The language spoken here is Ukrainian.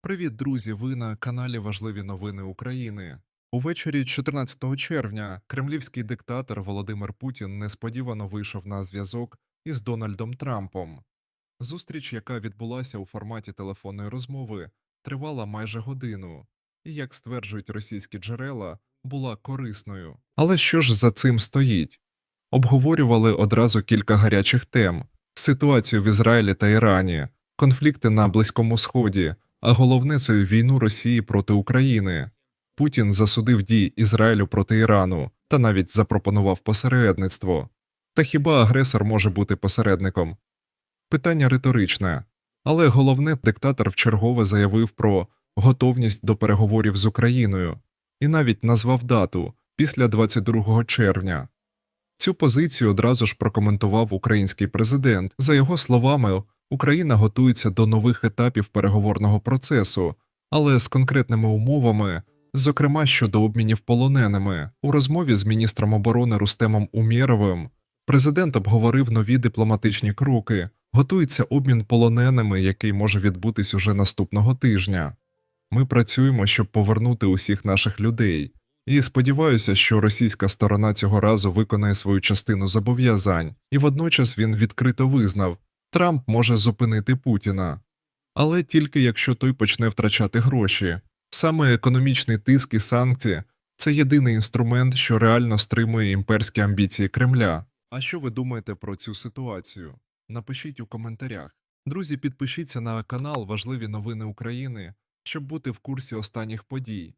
Привіт, друзі! Ви на каналі Важливі новини України. Увечері 14 червня кремлівський диктатор Володимир Путін несподівано вийшов на зв'язок із Дональдом Трампом. Зустріч, яка відбулася у форматі телефонної розмови, тривала майже годину, і, як стверджують російські джерела, була корисною. Але що ж за цим стоїть? Обговорювали одразу кілька гарячих тем: ситуацію в Ізраїлі та Ірані, конфлікти на Близькому Сході, а головне це війну Росії проти України. Путін засудив дії Ізраїлю проти Ірану та навіть запропонував посередництво. Та хіба агресор може бути посередником? Питання риторичне, але головне диктатор вчергове заявив про готовність до переговорів з Україною і навіть назвав дату після 22 червня. Цю позицію одразу ж прокоментував український президент. За його словами, Україна готується до нових етапів переговорного процесу, але з конкретними умовами, зокрема щодо обмінів полоненими. У розмові з міністром оборони Рустемом Умєровим президент обговорив нові дипломатичні кроки. Готується обмін полоненими, який може відбутись уже наступного тижня. Ми працюємо, щоб повернути усіх наших людей. І сподіваюся, що російська сторона цього разу виконає свою частину зобов'язань, і водночас він відкрито визнав, Трамп може зупинити Путіна. Але тільки якщо той почне втрачати гроші. Саме економічний тиск і санкції це єдиний інструмент, що реально стримує імперські амбіції Кремля. А що ви думаєте про цю ситуацію? Напишіть у коментарях. Друзі, підпишіться на канал Важливі новини України, щоб бути в курсі останніх подій.